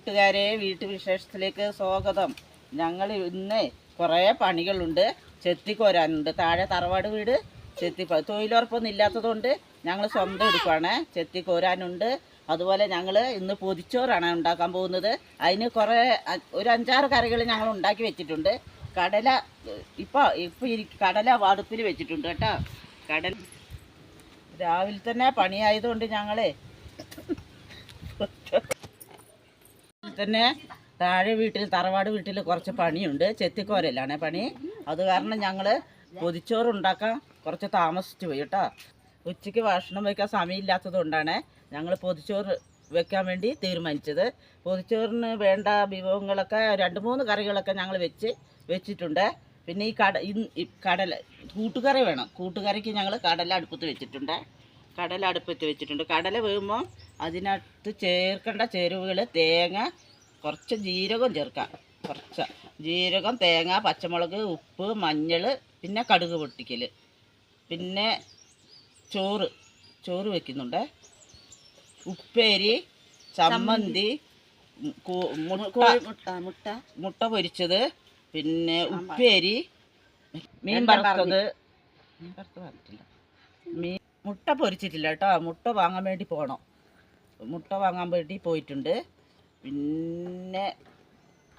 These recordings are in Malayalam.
കൂട്ടുകാരെ വീട്ടുവിശേഷത്തിലേക്ക് സ്വാഗതം. ഞങ്ങൾ ഇന്ന് കുറേ പണികളുണ്ട്. ചെത്തിക്കോരാനുണ്ട് താഴെ തറവാട് വീട് ചെത്തി തൊഴിലുറപ്പൊന്നും ഇല്ലാത്തതുകൊണ്ട് ഞങ്ങൾ സ്വന്തം എടുക്കുവാണ് ചെത്തിക്കോരാനുണ്ട് അതുപോലെ ഞങ്ങൾ ഇന്ന് പൊതിച്ചോറാണ് ഉണ്ടാക്കാൻ പോകുന്നത്. അതിന് കുറേ ഒരു അഞ്ചാറ് കറികൾ ഞങ്ങൾ ഉണ്ടാക്കി വെച്ചിട്ടുണ്ട്. കടല ഇപ്പോൾ ഇപ്പോൾ കടല അടുപ്പിൽ വെച്ചിട്ടുണ്ട് കേട്ടോ. കടൽ രാവിലെ തന്നെ പണിയായതുകൊണ്ട് ഞങ്ങളെ തന്നെ താഴെ വീട്ടിൽ തറവാട് വീട്ടിൽ കുറച്ച് പണിയുണ്ട്. ചെത്തിക്കോരലാണ് പണി. അത് കാരണം ഞങ്ങൾ പൊതിച്ചോറ് ഉണ്ടാക്കാൻ കുറച്ച് താമസിച്ചു പോയി കേട്ടോ. ഉച്ചയ്ക്ക് ഭക്ഷണം വയ്ക്കാൻ സമയമില്ലാത്തത് കൊണ്ടാണ് ഞങ്ങൾ പൊതിച്ചോറ് വെക്കാൻ വേണ്ടി തീരുമാനിച്ചത്. പൊതിച്ചോറിന് വേണ്ട വിഭവങ്ങളൊക്കെ രണ്ട് മൂന്ന് കറികളൊക്കെ ഞങ്ങൾ വെച്ച് വെച്ചിട്ടുണ്ട്. പിന്നെ ഈ കട കടല കൂട്ടുകറി വേണം. കൂട്ടുകറിക്ക് ഞങ്ങൾ കടല അടുപ്പത്ത് വെച്ചിട്ടുണ്ട്. കടല അടുപ്പത്ത് വെച്ചിട്ടുണ്ട്. കടല വേകുമ്പോൾ അതിനകത്ത് ചേർക്കേണ്ട ചേരുവകൾ തേങ്ങ കുറച്ച് ജീരകം ചേർക്കാം. കുറച്ച് ജീരകം തേങ്ങ പച്ചമുളക് ഉപ്പ് മഞ്ഞൾ പിന്നെ കടുക് പൊട്ടിക്കൽ പിന്നെ ചോറ് ചോറ് വെക്കുന്നുണ്ട്. ഉപ്പേരി ചമ്മന്തി മുട്ട മുട്ട. മുട്ട പൊരിച്ചത് പിന്നെ ഉപ്പേരി മീൻ വറുത്തത്. മീൻ മുട്ട പൊരിച്ചിട്ടില്ല കേട്ടോ. മുട്ട വാങ്ങാൻ വേണ്ടി പോകണം മുട്ട വാങ്ങാൻ വേണ്ടി പോയിട്ടുണ്ട്. പിന്നെ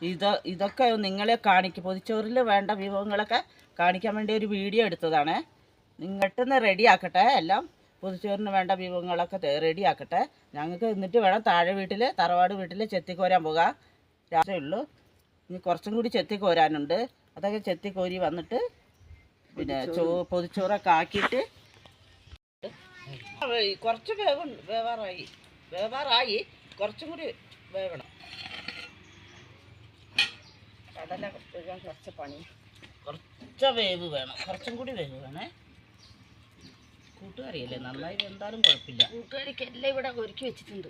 ഇത് ഇതൊക്കെ നിങ്ങളെ കാണിക്കും പൊതിച്ചോറിൽ വേണ്ട വിഭവങ്ങളൊക്കെ കാണിക്കാൻ വേണ്ടി ഒരു വീഡിയോ എടുത്തതാണ്. നിങ്ങൾട്ടെന്ന് റെഡിയാക്കട്ടെ. എല്ലാം പൊതിച്ചോറിന് വേണ്ട വിഭവങ്ങളൊക്കെ റെഡി ആക്കട്ടെ ഞങ്ങൾക്ക് എന്നിട്ട് വേണം താഴെ വീട്ടിൽ തറവാട് വീട്ടിൽ ചെത്തിക്കോരാൻ പോകാം. രാത്രി ഉള്ളൂ. ഇനി കുറച്ചും കൂടി ചെത്തിക്കോരാനുണ്ട് അതൊക്കെ ചെത്തിക്കോരി വന്നിട്ട് പിന്നെ ചോ പൊതിച്ചോറൊക്കെ ആക്കിയിട്ട് കുറച്ച് വേവ് വേവാറായി. വേവാറായി. കുറച്ചും കൂടി വേവണം. കടല വേകാൻ കുറച്ച് പണി. കുറച്ച് വേവ് വേണം. കുറച്ചും കൂടി വേവ് വേണേ. കൂട്ടുകറിയല്ലേ നന്നായി എന്തായാലും കുഴപ്പമില്ല. കൂട്ടുകാരിക്ക് എല്ലാം ഇവിടെ ഒരുക്കി വെച്ചിട്ടുണ്ട്.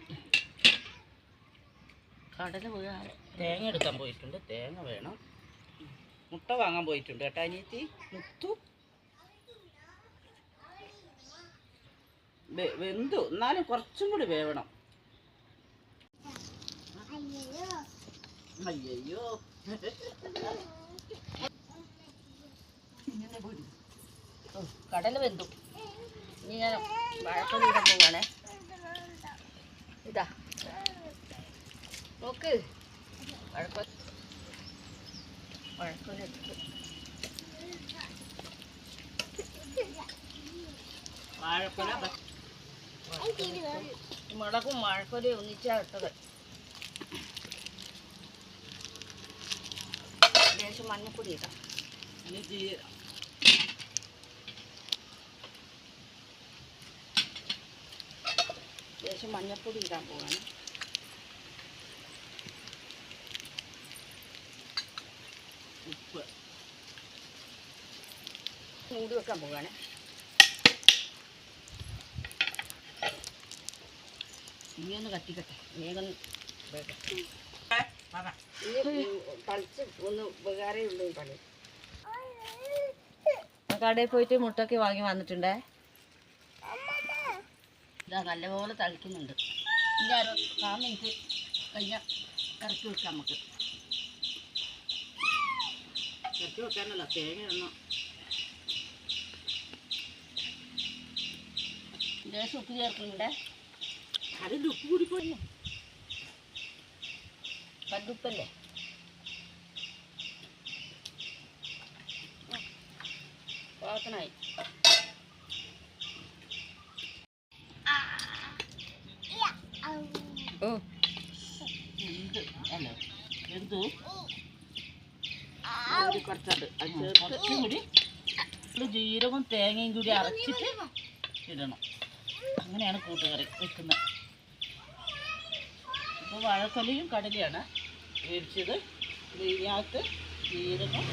കടല വീഴാതെ തേങ്ങ എടുക്കാൻ പോയിട്ടുണ്ട്. തേങ്ങ വേണം. മുട്ട വാങ്ങാൻ പോയിട്ടുണ്ട് കേട്ടോ അനിയത്തി. മുത്തു. വെന്തു. എന്നാലും കുറച്ചും കൂടി വേവണം. കടല വെന്തു. ഇനി ഞാൻ വാഴക്കൊല ഇടാൻ പോവാണേ. ഇതാ. നോക്ക്. വഴക്കൊല വഴക്കൊല എടുത്ത് വാഴക്കൊല മുളകും മഴക്കൊലയും ഒന്നിച്ചാ ഇട്ടത്. ലേശം മഞ്ഞപ്പൊടി ഇടാം. ലേശം മഞ്ഞപ്പൊടി ഇടാൻ പോവാണ്. ഉപ്പ്. മൂടി വെക്കാൻ പോവാണ്. ഇനി ഒന്ന് കത്തിക്കട്ടെ. വേഗം ഒന്ന് ഉപകാരമേ ഉള്ളൂ പണി കടയിൽ പോയിട്ട് മുട്ടൊക്കെ വാങ്ങി വന്നിട്ടുണ്ടേ? ഇതാ നല്ലപോലെ തളിക്കുന്നുണ്ട്. ഇതാരോ കഴിഞ്ഞ മിനിറ്റ് കഴിഞ്ഞാൽ ഇറക്കി വെക്കാം നമുക്ക്. ഇറക്കി വെക്കാനല്ല തേങ്ങ ഒന്നും ലേശം ഉപ്പ് ചേർക്കുന്നുണ്ട്? അതിന്റെ ഉപ്പ് കൂടി പോയി കല്ലുപ്പല്ലേ പാകത്തിനായി ഓ എന്തു കുറച്ചുണ്ട് അത് കുറച്ചും കൂടി ജീരകവും തേങ്ങയും കൂടി അരച്ചിട്ട് ഇടണം അങ്ങനെയാണ് കൂട്ടുകറി വെക്കുന്നത് ഇപ്പോൾ വാഴക്കൊലയും കടലയാണ് മേടിച്ചത് ഇതിനകത്ത് ജീരകം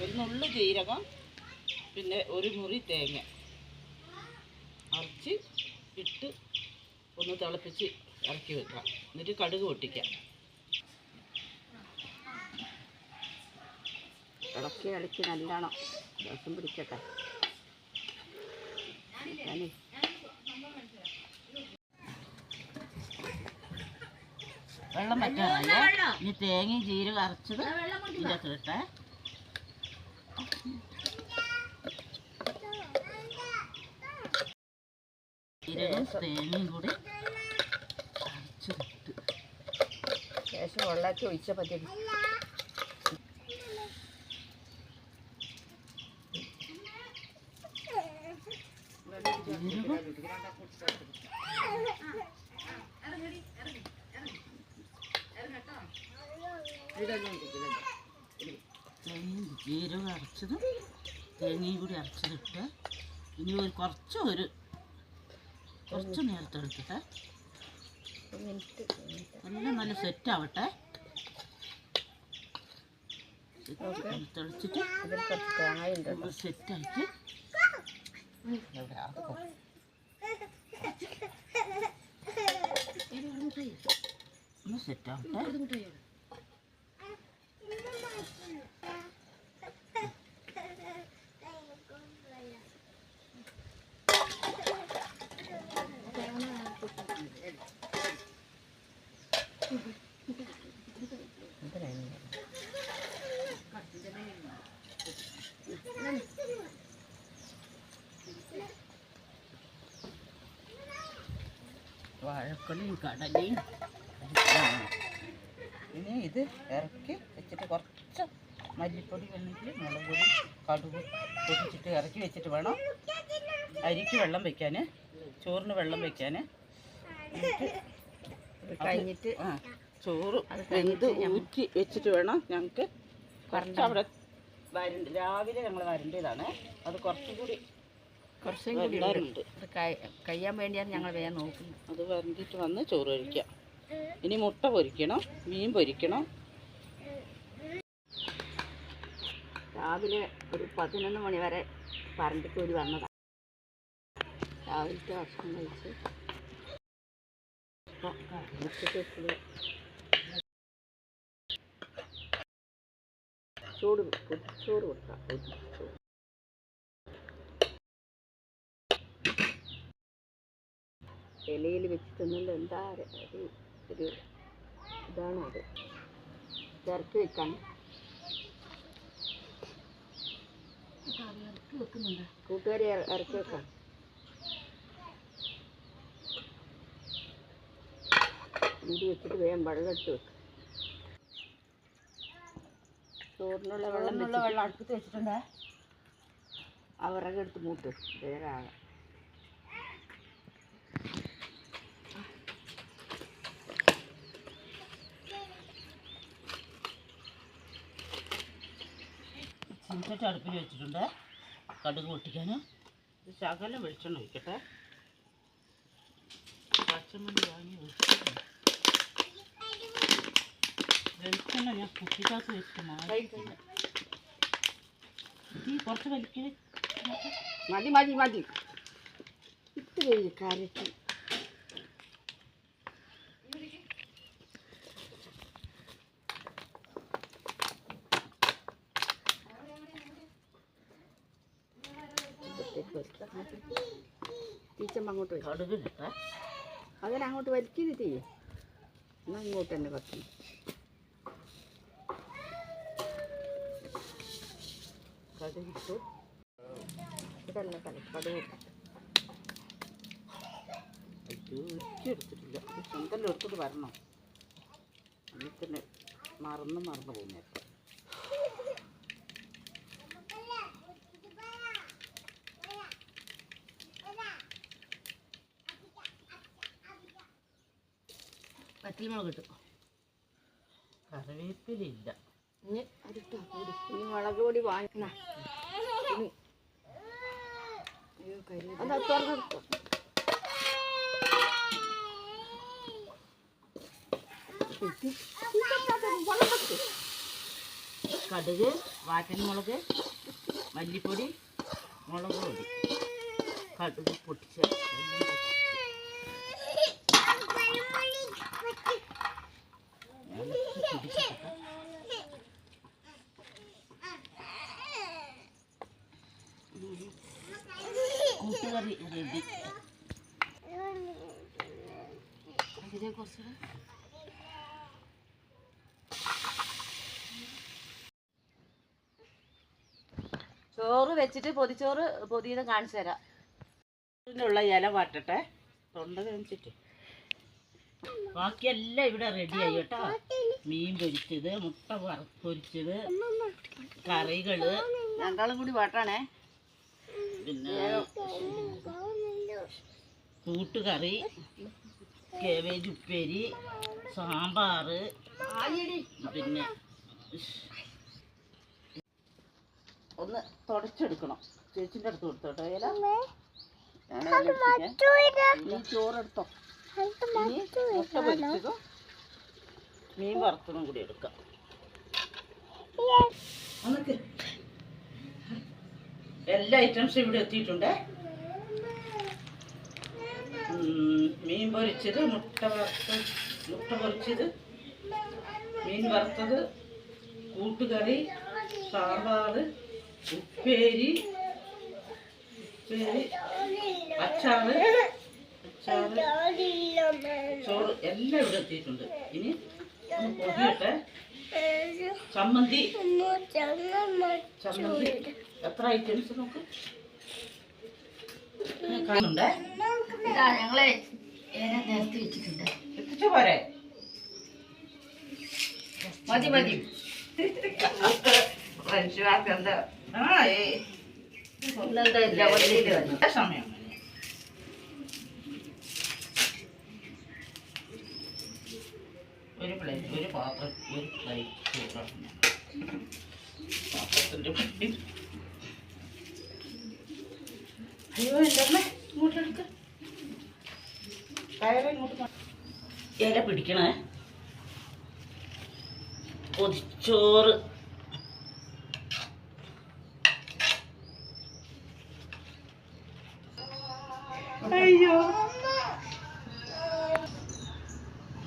ഒരു നുള്ളു ജീരകം പിന്നെ ഒരു മുറി തേങ്ങ അരച്ച് ഇട്ട് ഒന്ന് തിളപ്പിച്ച് ഇറക്കി വെക്കാം. എന്നിട്ട് കടുക് പൊട്ടിക്കാം. ഇളക്കി ഇളക്കി നല്ലോണം ദിവസം പിടിക്കട്ടെ. ഞാനേ വെള്ളം പറ്റാറായേ ഇനി തേങ്ങയും ജീരകം അരച്ചത് ഇതിന്റെ അകത്ത് ഇട്ടേ ജീരകവും തേങ്ങയും കൂടി അരച്ചിട്ട് ശേഷം വെള്ളത്തിൽ ഒഴിച്ച പറ്റി ജീരകം. തേങ്ങയും ജീരകം അരച്ചതും തേങ്ങയും കൂടി അരച്ചതിട്ട് ഇനി ഒരു കുറച്ച് ഒരു കുറച്ച് നേരത്തെ എടുത്തിട്ട് എല്ലാം നല്ല സെറ്റ് ആവട്ടെ. തെളിച്ചിട്ട് ഇതിൽ കുറച്ച് കായ ഉണ്ട് നമ്മൾ സെറ്റായിട്ട് ഒന്ന് സെറ്റ് വാഴക്കൊലയും കടലയും. ഇനി ഇത് ഇറക്കി വെച്ചിട്ട് കുറച്ച് മല്ലിപ്പൊടി വേണമെങ്കിൽ മുളക് പൊടി കടുക് പൊടിച്ചിട്ട് ഇറക്കി വെച്ചിട്ട് വേണം അരിക്ക് വെള്ളം വെക്കാൻ ചോറിന് വെള്ളം വെക്കാൻ കഴിഞ്ഞിട്ട് ആ ചോറ് എന്ത് ഊറ്റി വെച്ചിട്ട് വേണം ഞങ്ങൾക്ക് കുറച്ച് അവിടെ വരണ്ട് രാവിലെ ഞങ്ങൾ വരണ്ടതാണ് അത് കുറച്ചും കൂടി കുറച്ചും കൂടി ഉണ്ട്. കഴിയാൻ വേണ്ടിയാണ് ഞങ്ങൾ വേഗം നോക്കുന്നത്. അത് വരണ്ടിട്ട് വന്ന് ചോറ് കഴിക്കാം. ഇനി മുട്ട പൊരിക്കണം മീൻ പൊരിക്കണം. രാവിലെ ഒരു പതിനൊന്ന് മണി വരെ പറമ്പിക്കൂരി വന്നതാണ് രാവിലത്തെ ഭക്ഷണം കഴിച്ച്. ചൂട് ചോറ് കൊടുക്കാം. ഇലയിൽ വെച്ച് തിന്നുമ്പോൾ എന്താ ഒരു ഒരു ഇതാണ് അത്. ഇറക്കി വെക്കാൻ കൂട്ടുകാരി ഇറ- ഇറക്കി വെക്കാം. ഇത് വെച്ചിട്ട് വേഗം വെള്ളം എടുത്ത് വെക്കാം. ചോറിനുള്ള വെള്ളം വെള്ളം അടുപ്പത്ത് വെച്ചിട്ടുണ്ട്? ആ വിറകെടുത്ത് മൂട്ട് വേഗം ചീഞ്ചട്ടി അടുപ്പിൽ വെച്ചിട്ടുണ്ട്. കടുക് പൊട്ടിക്കാൻ ശകലം വെളിച്ചെണ്ണ ഒഴിക്കട്ടെ. പച്ചമല്ലി വാങ്ങി വെളിച്ചെണ്ണ. ഞാൻ കുട്ടിക്കകത്ത് വെച്ചിട്ട് ഈ കുറച്ച് വലിക്കൽ മതി മതി മതി. ഇത്തിരി കരക്കി അങ്ങോട്ട് വരും. അങ്ങനെ അങ്ങോട്ട് വലിക്കരുത് തീ. എന്നാൽ ഇങ്ങോട്ട് തന്നെ കത്തി കടുകിട്ട്? ഇതല്ല കല എടുത്തിട്ടില്ല. സ്വന്തം എടുത്തിട്ട് വരണം. എന്നിട്ട് മറന്ന് മറന്നു പോകുന്നേക്കാം പറ്റിമുളക് കിട്ടും കറിവേപ്പിലില്ല. ഇനി കൂടി ഇനി മുളക് പൊടി വാങ്ങിക്കണ ഇനി. അതാ തുറന്നെടുത്തോ കടുക് വാറ്റൻമുളക് മല്ലിപ്പൊടി മുളക് പൊടി. കടുക് പൊട്ടിച്ച. ചോറ് വെച്ചിട്ട് പൊതിച്ചോറ് പൊതിയത് കാണിച്ചു തരാം. ഇതിനുള്ള ഇല വാട്ടട്ടെ. തൊണ്ട കാണിച്ചിട്ട് ബാക്കിയെല്ലാം ഇവിടെ റെഡിയായി കേട്ടോ. മീൻ പൊരിച്ചത് മുട്ട പൊരിച്ചത് കറികൾ. രണ്ടാളും കൂടി വാട്ടാണേ. പിന്നെ കൂട്ടുകറി കേവേജ് ഉപ്പേരി സാമ്പാറ് പിന്നെ ഒന്ന് തുടച്ചെടുക്കണം. ചേച്ചിന്റെ അടുത്ത് കൊടുത്തോട്ടോ ഇല. നീ ചോറെടുത്തോ. മുട്ട പൊരിച്ചതും? മീൻ വറുത്തതും കൂടി എടുക്കാം. എല്ലാ ഐറ്റംസും ഇവിടെ എത്തിയിട്ടുണ്ട്. മീൻ പൊരിച്ചത് മുട്ട വറുത്ത് മുട്ട പൊരിച്ചത് മീൻ വറുത്തത് കൂട്ടുകറി സാമ്പാർ ഉപ്പേരി ഉപ്പേരി അച്ചാറ് അച്ചാറ് ചോറ് എല്ലാം ഇവിടെ എത്തിയിട്ടുണ്ട്. ഇനി ഒന്ന് പൊതിയട്ടെ ചമ്മന്തി. ചമ്മന്തി. എത്ര ഐറ്റംസ് നോക്ക്? കാണുന്നുണ്ടേ? ഞങ്ങളെ നേരത്തെ വെച്ചിട്ടുണ്ട്. എത്തിച്ചു പോരെ? മതി മതി. മനുഷ്യർക്ക് എന്താ. ആ ഏ സമയം. ഒരു പ്ലേറ്റ് ഒരു പാത്രം ഒരു പ്ലേറ്റ് ചോറാണ് പാത്രത്തിന്റെ പണി. അയ്യോ എന്താ ഇങ്ങോട്ട് എടുക്ക. കയറി ഇങ്ങോട്ട് ഇല പിടിക്കണേ. പൊതിച്ചോറ്. അയ്യോ.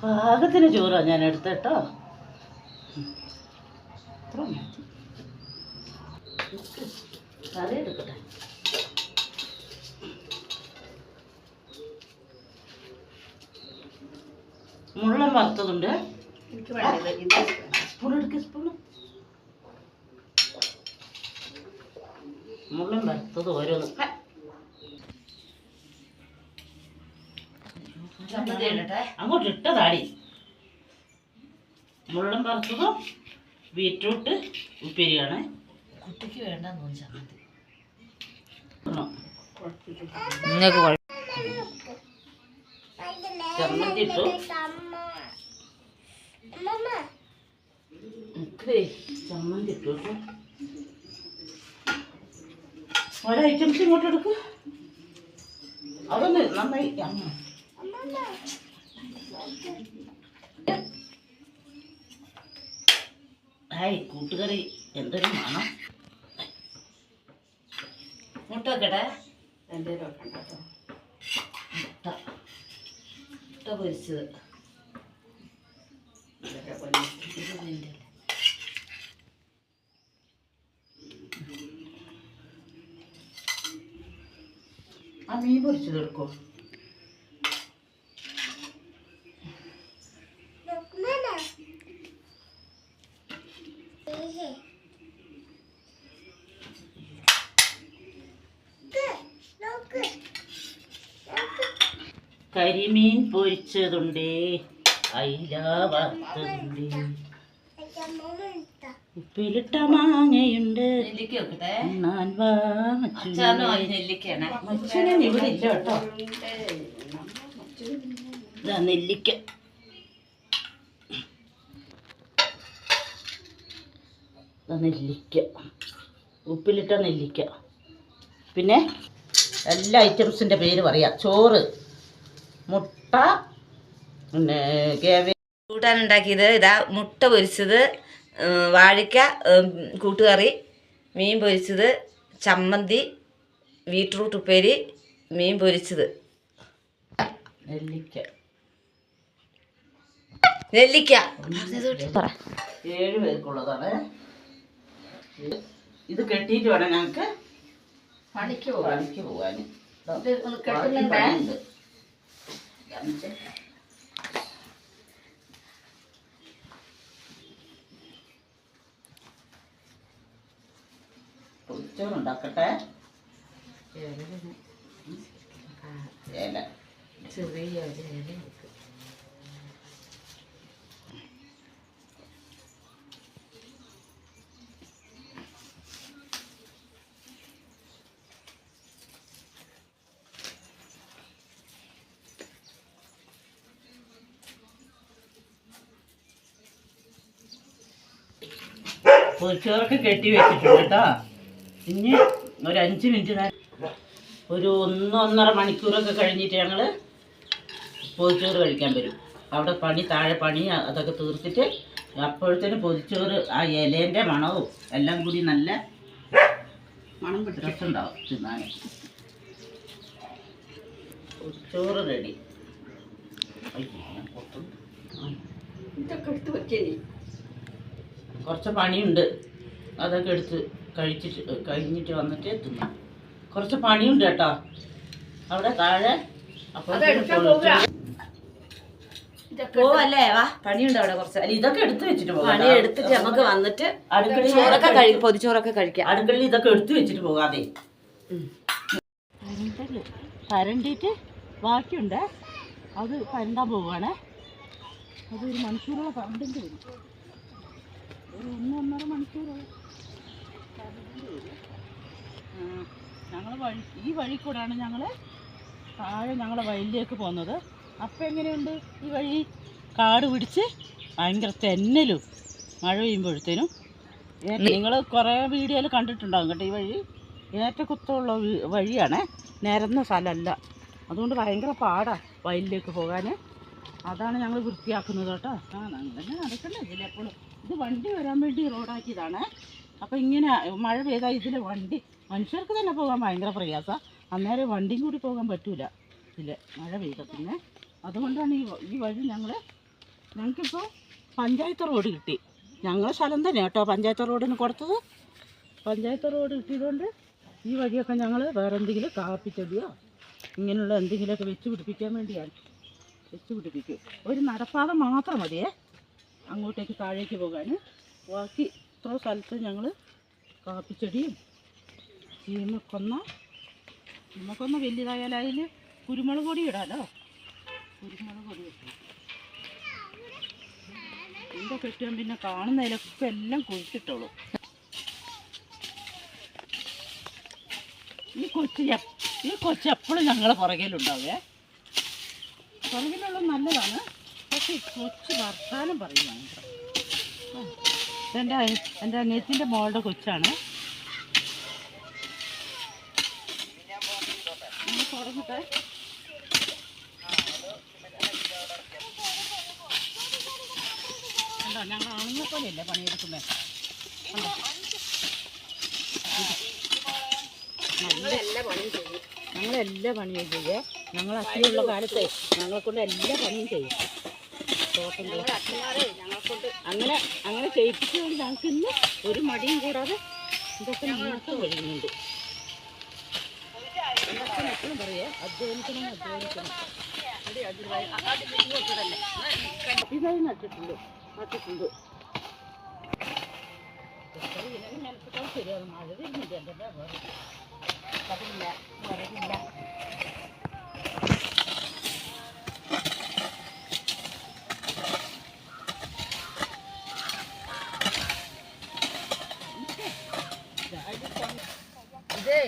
പാകത്തിന് ചോറാണ് ഞാൻ എടുത്തേട്ടോ കറി എടുക്കട്ടെ. മുള്ളൻ വറുത്തതുണ്ട്. സ്പൂൺ എടുക്ക സ്പൂൺ. മുള്ളൻ വറുത്തത് ഓരോന്ന്. അങ്ങോട്ട് ഇട്ടതാടി മുള്ളം വറുത്തതും ബീറ്റ്റൂട്ട് ഉപ്പേരിയാണ്. കുട്ടിക്ക് വേണ്ടെന്ന് തോന്നുന്നു ചമ്മന്തി. ആണോ? നിങ്ങൾക്ക് ചമ്മന്തി ഇട്ടു. ചമ്മന്തി ഇട്ടു കേട്ടോ. ഓരോ ഐറ്റംസ് ഇങ്ങോട്ട് എടുക്ക്. അതൊന്ന് നന്നായി അമ്മ ഹായ് കൂട്ടുകറി എന്തൊരു മണം മുട്ട വെക്കട്ടെ? രണ്ടേരും വെക്കണ്ട കേട്ടോ മുട്ട. മുട്ട പൊരിച്ചത്? ആ മീൻ പൊരിച്ചത് എടുക്കോ? കരിമീൻ പൊരിച്ചതുണ്ട്. അയില വറുത്തതുണ്ട്. ഉപ്പിലിട്ട മാങ്ങയുണ്ട്. ഞാൻ വാ മച്ചുനെ. അച്ചാറിന് വാങ്ങി നെല്ലിക്കയാണ്. മച്ചുനെ ഇവിടെ ഇല്ല കേട്ടോ. ഇതാ നെല്ലിക്ക. നെല്ലിക്ക. ഉപ്പിലിട്ട നെല്ലിക്ക. പിന്നെ എല്ലാ ഐറ്റംസിന്റെ പേര് പറയാം. ചോറ്. മുട്ട പിന്നെ കേവി കൂട്ടാൻ ഉണ്ടാക്കിയത് ഇതാ മുട്ട പൊരിച്ചത് വാഴയ്ക്ക കൂട്ടുകറി മീൻ പൊരിച്ചത് ചമ്മന്തി ബീട്രൂട്ട് ഉപ്പേരി മീൻ പൊരിച്ചത്. നെല്ലിക്ക. നെല്ലിക്ക. ഏഴ് പേർക്കുള്ളതാണ്. ഇത് കെട്ടിയിട്ട് വേണം ഞങ്ങൾക്ക് പണിക്ക് പോകാൻ. പണിക്ക് പോകാൻ ഒന്ന് കെട്ടുന്നുണ്ടേ? പൊതിച്ചോറ് ഉണ്ടാക്കട്ടെ ഇല ചെറിയ പൊതിച്ചോറൊക്കെ കെട്ടി വെച്ചിട്ടുണ്ട് കേട്ടോ. ഇനി ഒരു അഞ്ച് മിനിറ്റ് നേരം ഒരു ഒന്നൊന്നര മണിക്കൂറൊക്കെ കഴിഞ്ഞിട്ട് ഞങ്ങൾ പൊതിച്ചോറ് കഴിക്കാൻ വരും. അവിടെ പണി താഴെ പണി അതൊക്കെ തീർത്തിട്ട് അപ്പോഴത്തേന് പൊതിച്ചോറ് ആ ഇലേന്റെ മണവും എല്ലാം കൂടി നല്ല മണം രസമുണ്ടാവും തിന്നാൻ പൊതിച്ചോറ് റെഡി. ഇതൊക്കെ എടുത്ത് വെക്കേ കുറച്ച് പണിയുണ്ട്. അതൊക്കെ എടുത്ത് കഴിച്ചിട്ട് കഴിഞ്ഞിട്ട് വന്നിട്ട് തിന്നാം കുറച്ച് പണിയുണ്ട് കേട്ടോ. അവിടെ താഴെ അപ്പോൾ പോവല്ലേ? വാ പണിയുണ്ട് അവിടെ കുറച്ച്. അല്ല ഇതൊക്കെ എടുത്ത് വെച്ചിട്ട് പോകാം പണി എടുത്തിട്ട് നമുക്ക് വന്നിട്ട് അടുക്കളയിൽ ചോറൊക്കെ കഴിക്കും പൊതിച്ചോറൊക്കെ കഴിക്കാം. അടുക്കളയിൽ ഇതൊക്കെ എടുത്ത് വെച്ചിട്ട് പോകാതെ. പരണ്ടിട്ട് ബാക്കിയുണ്ട്. അത് പരണ്ടാൻ പോവാണ്. അതൊരു മണിക്കൂറുള്ള മണിക്കൂറോളം പരണ്ടിട്ട് വരും ഒരു ഒന്ന് ഒന്നര മണിക്കൂറോളം ഞങ്ങൾ വഴി ഈ വഴി കൂടാണ് ഞങ്ങൾ താഴെ ഞങ്ങളെ വയലിലേക്ക് പോകുന്നത്. അപ്പം എങ്ങനെയുണ്ട് ഈ വഴി? കാട് പിടിച്ച് ഭയങ്കര തെന്നലും മഴ പെയ്യുമ്പോഴത്തേനും. നിങ്ങൾ കുറേ വീഡിയോയിൽ കണ്ടിട്ടുണ്ടാകും കേട്ടോ ഈ വഴി. ഏറ്റക്കുത്തമുള്ള കുത്തമുള്ള വഴിയാണ്. നിരന്ന സ്ഥലമല്ല അതുകൊണ്ട് ഭയങ്കര പാടാണ് വയലിലേക്ക് പോകാൻ അതാണ് ഞങ്ങൾ വൃത്തിയാക്കുന്നത് കേട്ടോ. ആ അങ്ങനെ നടക്കണ്ടേ ഇതിലെപ്പോഴും ഇത് വണ്ടി വരാൻ വേണ്ടി റോഡാക്കിയതാണ്. അപ്പോൾ ഇങ്ങനെ മഴ പെയ്താൽ ഇതിൽ വണ്ടി മനുഷ്യർക്ക് തന്നെ പോകാൻ ഭയങ്കര പ്രയാസമാണ് അന്നേരം വണ്ടിയും കൂടി പോകാൻ പറ്റില്ല ഇതിൽ മഴ പെയ്ത പിന്നെ. അതുകൊണ്ടാണ് ഈ ഈ വഴി ഞങ്ങൾ ഞങ്ങൾക്കിപ്പോൾ പഞ്ചായത്ത് റോഡ് കിട്ടി. ഞങ്ങളെ സ്ഥലം തന്നെ കേട്ടോ പഞ്ചായത്ത് റോഡിന് കൊടുത്തത്. പഞ്ചായത്ത് റോഡ് കിട്ടിയതുകൊണ്ട് ഈ വഴിയൊക്കെ ഞങ്ങൾ വേറെ എന്തെങ്കിലും കാപ്പിച്ചെടിയോ ഇങ്ങനെയുള്ള എന്തെങ്കിലുമൊക്കെ വെച്ച് പിടിപ്പിക്കാൻ വേണ്ടിയാണ്. വെച്ച് പിടിപ്പിക്കും. ഒരു നടപ്പാത മാത്രം മതിയേ. അങ്ങോട്ടേക്ക് താഴേക്ക് പോകാൻ ബാക്കി ഇത്ര സ്ഥലത്ത് ഞങ്ങൾ കാപ്പിച്ചെടിയും ചീമക്കൊന്ന ചീമക്കൊന്ന വലിയതായാൽ അതിൽ കുരുമുളക് പൊടി ഇടാലോ? കുരുമുളക് പൊടി ഇട്ടു. കെട്ടിയാൽ പിന്നെ കാണുന്നതിലൊക്കെ എല്ലാം കുഴിച്ചിട്ടുള്ളൂ ഈ കൊച്ച് ഈ കൊച്ച് എപ്പോഴും ഞങ്ങളെ പുറകിലുണ്ടാവേ. പുറകിലുള്ള നല്ലതാണ്. കൊച്ച് വർത്താനം പറയും എന്റെ എന്റെ അനിയത്തിന്റെ മോളുടെ കൊച്ചാണ്? തുടങ്ങട്ടെ കണ്ടോ ഞങ്ങൾ ആണുങ്ങളെ പോലെയല്ലേ പണിയെടുക്കുന്നത്? കണ്ടോ? എല്ലാ പണിയും ചെയ്യും. ഞങ്ങളെല്ലാ പണിയും ചെയ്യേ. ഞങ്ങൾ അച്ഛനുള്ള കാലത്തെ ഞങ്ങളെ കൊണ്ട് എല്ലാ പണിയും ചെയ്യും തോട്ടം അച്ഛന്മാരെ ഞങ്ങളെ കൊണ്ട് അങ്ങനെ അങ്ങനെ ചെയ്യിപ്പിച്ചുകൊണ്ട് ഞങ്ങൾക്ക് ഇന്ന് ഒരു മടിയും കൂടാതെ ഇതൊക്കെ ഞങ്ങൾക്ക് കഴിയുന്നുണ്ട് അച്ഛൻ എപ്പോഴും പറയേ അധ്വാനിക്കണം അധ്വാനിക്കണം. ഇതായി നട്ടിട്ടുണ്ട് നട്ടിട്ടുണ്ട്. ശരിയാണ് മഴ വരുന്നില്ല എന്റെ വേറെ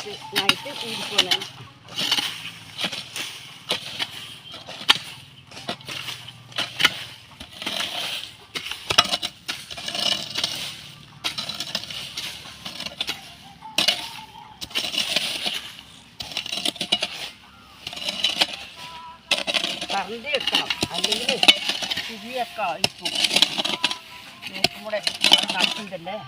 വെക്കായിട്ട് നായിട്ട് കൂടിപ്പോന്നെ കറണ്ട് വെക്കണം അല്ലെങ്കിൽ തിരിയൊക്കെ ആയിപ്പോ നോക്കും കൂടെ നടക്കുന്നുണ്ടല്ലേ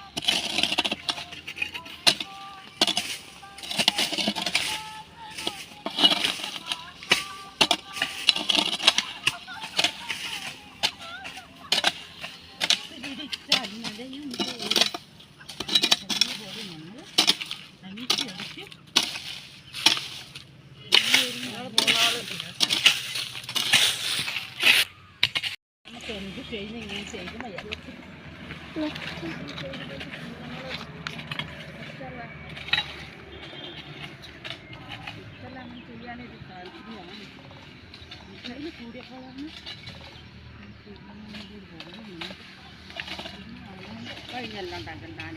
കഴിഞ്ഞെല്ലാം ഉണ്ടാക്കൽ ഞാൻ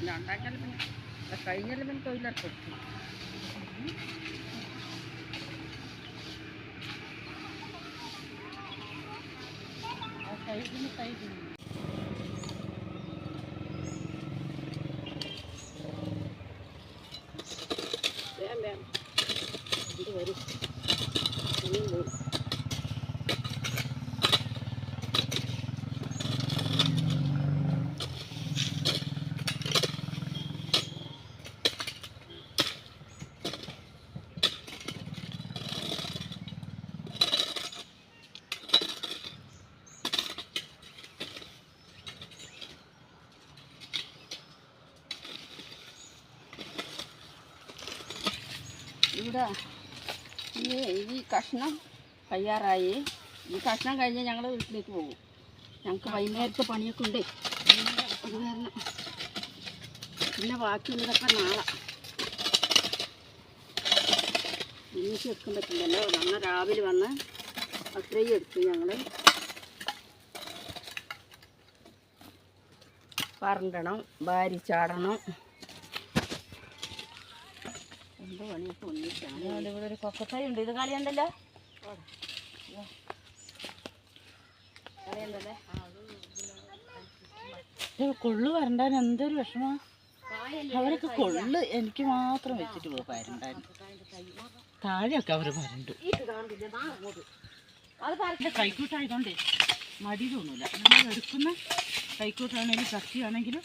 ഞാൻ ഉണ്ടാക്കൽ പിന്നെ ഇത് കഴിഞ്ഞാലും ഇവിടെ ഈ ഈ കഷ്ണം തയ്യാറായി. ഈ കഷ്ണം കഴിഞ്ഞ് ഞങ്ങൾ വീട്ടിലേക്ക് പോകും. ഞങ്ങൾക്ക് വൈകുന്നേരത്തെ പണിയൊക്കെ ഉണ്ട്. അത് കാരണം പിന്നെ ബാക്കിയുള്ളതൊക്കെ നാളെ. ഇന്നിച്ച് വെക്കാൻ പറ്റില്ലല്ലോ. വന്ന് രാവിലെ വന്ന് അത്രയും എടുത്തു ഞങ്ങൾ പറണ്ടണം ഭാരി ചാടണം എന്തോ പണിയൊക്കെ ഒന്നിച്ചാണ് ഇവിടെ ഒരു കൊക്കത്തായി ഉണ്ട്. ഇത് കളിയുണ്ടല്ലോ? കൊള്ളു വരണ്ടാൻ എന്തൊരു വിഷമാ. അവരൊക്കെ കൊള്ളു. എനിക്ക് മാത്രം വെച്ചിട്ട് പോകും വരണ്ടാൻ. താഴെയൊക്കെ അവർ വരണ്ടു. കൈക്കൂട്ടായതുകൊണ്ടേ മടി തോന്നൂല. നമ്മൾ എടുക്കുന്ന കൈക്കൂട്ടാണെങ്കിലും കത്തിയാണെങ്കിലും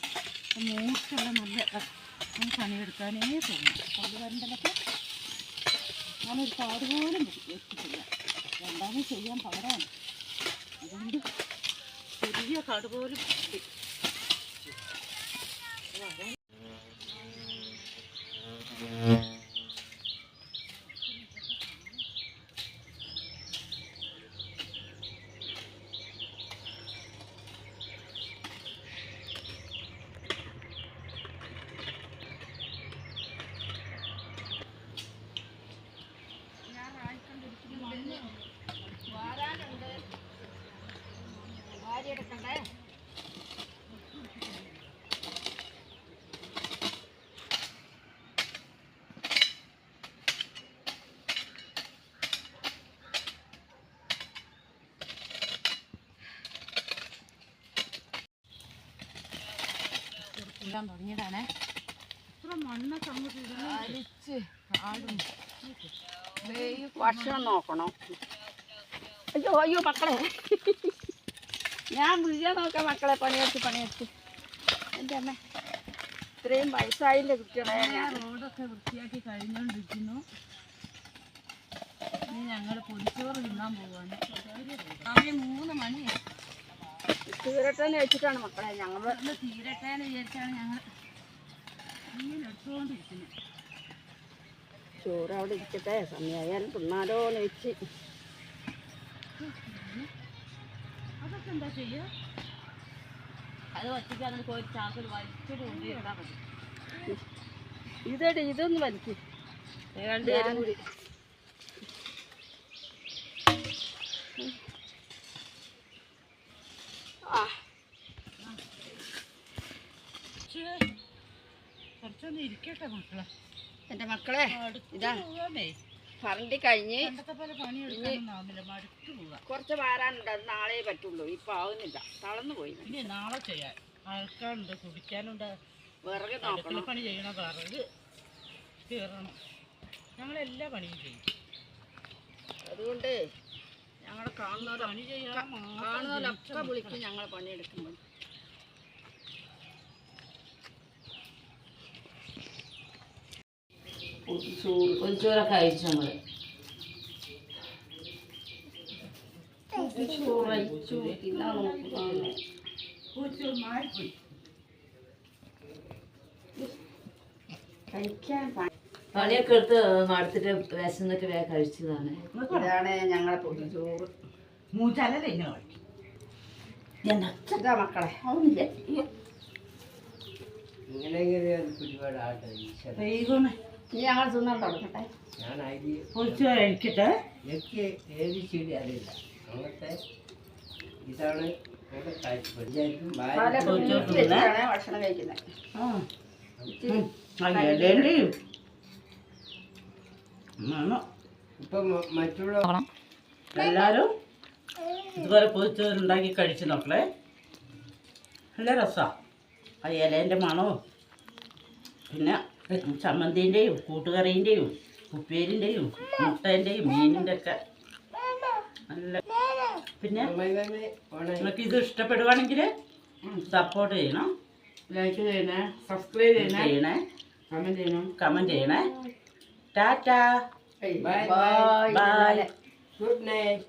മൂർച്ചുള്ള നല്ല പണിയെടുക്കാനേ തോന്നും വരണ്ടതൊക്കെ ഞാനൊരു പാട് പോലും വെച്ച് വെച്ചിട്ടില്ല. രണ്ടാമത് ചെയ്യാൻ പാടാണ്. അതുകൊണ്ട് ചെറിയ കാട് പോലും ഉണ്ട്. ഇടാൻ തുടങ്ങിയതാണേ. ഇത്ര മണ്ണൊക്കെ അങ്ങോട്ട് അരിച്ച് ആടും. ഭക്ഷണം നോക്കണം. അയ്യോ അയ്യോ മക്കളെ. ഞാൻ വീഴാൻ നോക്കാം മക്കളെ പണിയെടുത്ത് പണിയെടുത്ത്. എന്റെ അമ്മ ഇത്രയും വയസ്സായില്ലേ കുട്ടികളെ? ഞാൻ റോഡൊക്കെ വൃത്തിയാക്കി കഴിഞ്ഞോണ്ടിരിക്കുന്നു. ഇനി ഞങ്ങൾ പൊതിച്ചോറ് തിന്നാൻ പോവാണ്. സമയം മൂന്ന് മണി. തീരട്ടെന്ന് വെച്ചിട്ടാണ് മക്കളെ ഞങ്ങൾ ഒന്ന് തീരട്ടേന്ന് വിചാരിച്ചാണ് ഞങ്ങൾ ഇങ്ങനെ എടുത്തുകൊണ്ടിരിക്കുന്നത്. ചോറ് അവിടെ ഇരിക്കട്ടെ സമയമായാലും തിന്നാലോ എന്ന് വെച്ച്. എന്താ ചെയ്യുക അത് ഒറ്റയ്ക്ക് അതിന് പോയി ചാക്കിൽ വലിച്ചിട്ട് കൊണ്ടിരുന്നാൽ മതി. ഇതേടി ഇതൊന്ന് വലിക്ക്. രണ്ടുപേരും കൂടി. ആ. പക്ഷേ കുറച്ചൊന്ന് ഇരിക്കട്ടെ മക്കളെ. എന്റെ മക്കളെ ഇതാ. പറണ്ടി കഴിഞ്ഞ് കുറച്ച് വാരാനുണ്ട്. അത് നാളെ പറ്റുള്ളൂ. ഇപ്പൊ ആവുന്നില്ല. തളർന്നു പോയി. ഇനി നാളെ ചെയ്യാൻ. ആൾക്കാരുണ്ട്. കുടിക്കാനുണ്ട്. വിറക് നോക്കണം. പണി ചെയ്യണ വിറക് കയറണം ഞങ്ങളെല്ലാ പണിയും ചെയ്യും. അതുകൊണ്ട് ഞങ്ങളെ കാണുന്നവരൊക്കെ വിളിക്കും ഞങ്ങൾ പണിയെടുക്കുമ്പോൾ പൊതിച്ചോറൊക്കെ അയച്ചു നമ്മൾ. ചോറ് അയച്ചു തിന്നാൻ നോക്കുന്നതാണ് മാറിപ്പോയി കഴിക്കാൻ പ- പണിയൊക്കെ എടുത്ത് മടുത്തിട്ട് വിശന്നിട്ട് വേഗം കഴിച്ചതാണ്. ഇതാണ് ഞങ്ങളെ പൊതിച്ചോറ് മൂച്ചാലല്ലേ ഇങ്ങനെ കഴിക്കും? ഇതാ മക്കളെ. ദൈവമേ. ഇനി ഞങ്ങൾ തിന്നാൻ തുടങ്ങട്ടെ. കഴിക്കട്ടെ. എനിക്ക് ഏത് ചെടി അറിയില്ല. അങ്ങനത്തെ ഇതാണ് ഭക്ഷണം കഴിക്കുന്നത് ഇപ്പൊ മ- മറ്റുള്ള എല്ലാവരും ഇതുപോലെ പൊതിച്ചോറുണ്ടാക്കി കഴിച്ച് നോക്കളെ നല്ല രസമാണ് ആ ഇലേന്റെ മണവും. പിന്നെ ചമ്മന്തിന്റെയും കൂട്ടുകറീന്റെയും ഉപ്പേരിന്റെയും മുട്ടേന്റെയും മീനിന്റെ ഒക്കെ നല്ല പിന്നെ നിങ്ങൾക്ക് ഇത് ഇഷ്ടപ്പെടുവാണെങ്കിൽ സപ്പോർട്ട് ചെയ്യണം. ലൈക്ക് ചെയ്യണേ സബ്സ്ക്രൈബ് ചെയ്യണേ കമന്റ് കമന്റ് ചെയ്യണം. കമന്റ് ചെയ്യണേ. Ta ta. Bye bye bye good night